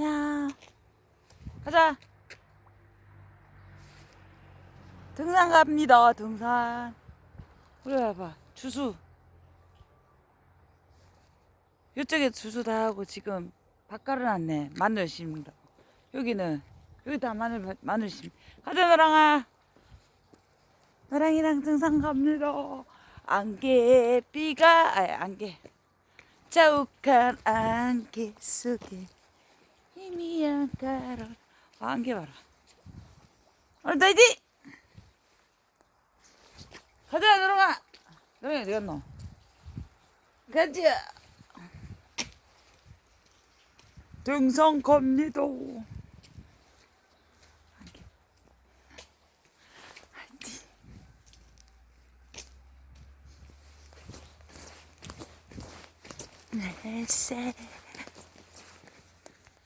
야 가자. 등산 갑니다 등산. 우리 봐봐. 주수. 이쪽에 주수 다 하고 지금 밭 깔아놨네. 마늘 심는다 여기는 여기 다 마늘 마늘 심. 가자 너랑아. 너랑이랑 등산 갑니다. 안개 비가 아 안개. 자욱한 안개 속에 아, 안개 봐라. 오늘 나이디 가자 너랑아. 너랑이 어디 갔노? 가자. 등산 갑니다. 안개. 화이팅. 내 새,